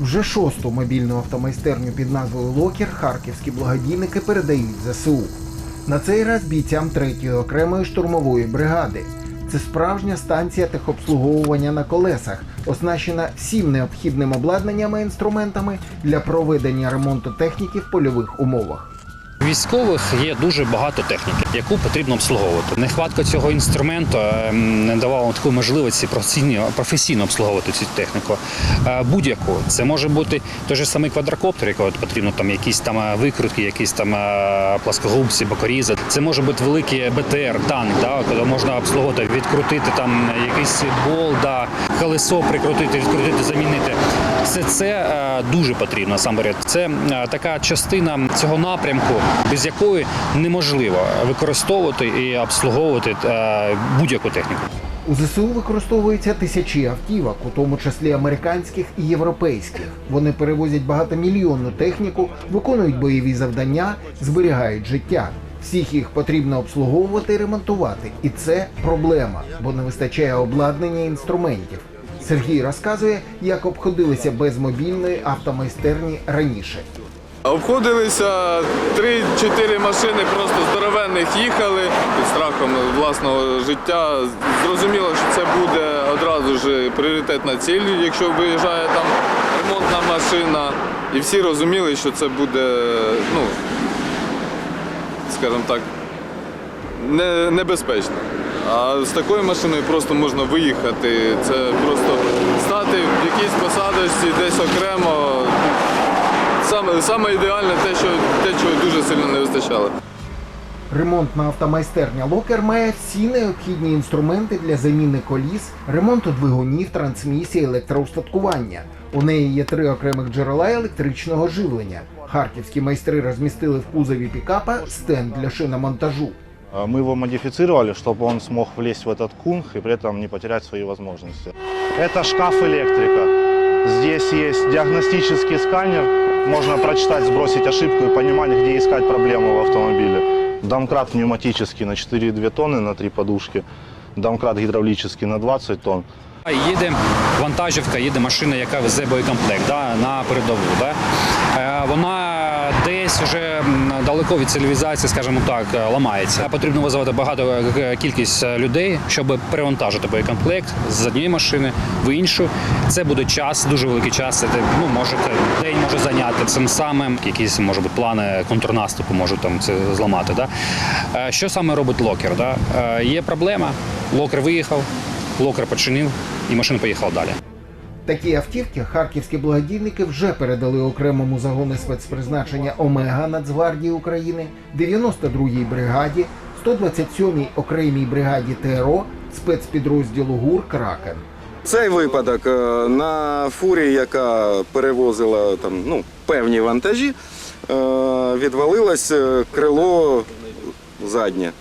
Вже шосту мобільну автомайстерню під назвою Локер харківські благодійники передають ЗСУ. На цей раз бійцям 3-ї окремої штурмової бригади. Це справжня станція техобслуговування на колесах, оснащена всім необхідним обладнанням і інструментами для проведення ремонту техніки в польових умовах. Військових є дуже багато техніки, яку потрібно обслуговувати. Нехватка цього інструменту ем, не давала таку можливості професійно, обслуговувати цю техніку. Е, Будь-яку це може бути той же самий квадрокоптер, якого потрібно там якісь там е, викрутки, якісь там е, пласкогубці, бокорізи. Це може бути великий БТР, танк, да, коли можна обслуговувати, відкрутити там якийсь бол, да, колесо прикрутити, відкрутити, замінити. Все це е, дуже потрібно насамперед. Це е, така частина цього напрямку, без якої неможливо використовувати і обслуговувати е, будь-яку техніку. У ЗСУ використовуються тисячі автівок, у тому числі американських і європейських. Вони перевозять багатомільйонну техніку, виконують бойові завдання, зберігають життя. Всіх їх потрібно обслуговувати і ремонтувати. І це проблема, бо не вистачає обладнання і інструментів. Сергій розказує, як обходилися без мобільної автомайстерні раніше. Обходилися 3-4 машини просто здоровенних їхали під страхом власного життя. Зрозуміло, що це буде одразу ж пріоритетна ціль, якщо виїжджає там ремонтна машина. І всі розуміли, що це буде, ну, скажімо так, не, небезпечно. А з такою машиною просто можна виїхати. Це просто стати в якійсь посадочці десь окремо. Саме, саме ідеальне те, що те, чого дуже сильно не вистачало. Ремонтна автомайстерня Локер має всі необхідні інструменти для заміни коліс, ремонту двигунів, трансмісії, електроустаткування. У неї є три окремих джерела електричного живлення. Харківські майстри розмістили в кузові пікапа стенд для шиномонтажу. А Мы его модифицировали, чтобы он смог влезть в этот кунг и при этом не потерять свои возможности. Это шкаф электрика. Здесь есть диагностический сканер. Можно прочитать, сбросить ошибку и понимать, где искать проблему в автомобиле. Домкрат пневматический на 4,2 тонны на 3 подушки. Домкрат гидравлический на 20 тонн. Їде вантажівка, їде машина, яка везе боєкомплект да, на передову. Да. Е, Вона десь вже далеко від цивілізації, скажімо так, е, ламається. Потрібно визивати багато е, кількість е, людей, щоб перевантажити боєкомплект з однієї машини в іншу. Це буде час, дуже великий час. Це ну, може день може зайняти цим самим. Якісь може бути плани контрнаступу можуть там це зламати. Да. Що саме робить локер? Да? Є проблема. Локер виїхав, локер починив і машина поїхала далі. Такі автівки харківські благодійники вже передали окремому загону спецпризначення Омега Нацгвардії України, 92-й бригаді, 127-й окремій бригаді ТРО спецпідрозділу ГУР Кракен. Цей випадок е, на фурі, яка перевозила там, ну, певні вантажі, е, відвалилось е, крило заднє.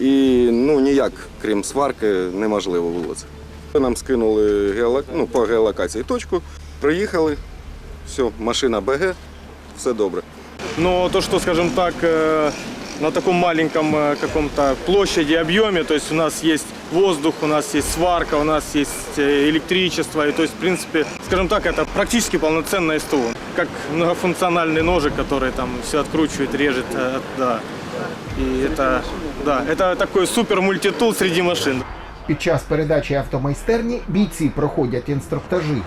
І ну, ніяк, крім сварки, неможливо було це. Нам скинули геолок... ну, по геолокації точку, приїхали, все, машина БГ, все добре. Но то, что, скажем так, э, на таком маленьком э, каком-то площади, объеме, то есть у нас есть воздух, у нас есть сварка, у нас есть э, электричество, и то есть, в принципе, скажем так, это практически полноценное СТО, как многофункциональный ножик, который там все откручивает, режет, э, да. И это, да, это такой супер мультитул среди машин. Під час передачі автомайстерні бійці проходять інструктажі.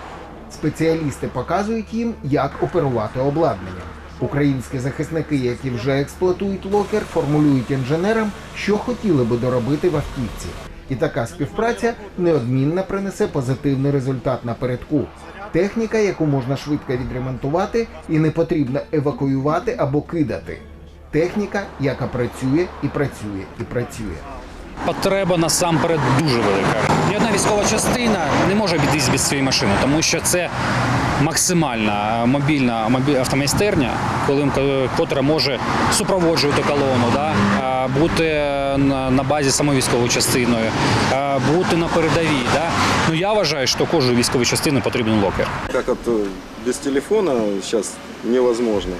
Спеціалісти показують їм, як оперувати обладнання. Українські захисники, які вже експлуатують локер, формулюють інженерам, що хотіли би доробити в автівці. І така співпраця неодмінно принесе позитивний результат напередку. Техніка, яку можна швидко відремонтувати і не потрібно евакуювати або кидати. Техніка, яка працює і працює і працює Потреба насамперед дуже велика. Ні одна військова частина не може обійтись без цієї машини, тому що це максимальна мобільна мобі- автомайстерня, коли котра може супроводжувати колону, да, а, бути на, на базі самої військової частиною, а, бути на передовій. Да. Ну я вважаю, що кожній військовій частині потрібен локер. Как вот э, без телефона сейчас невозможно.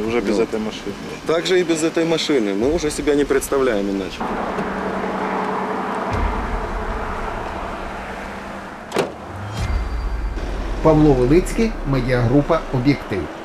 И уже без Ну. этой машины. Так же и без этой машины. Мы уже себя не представляем иначе. Павло Велицький, медіагрупа Об'єктив.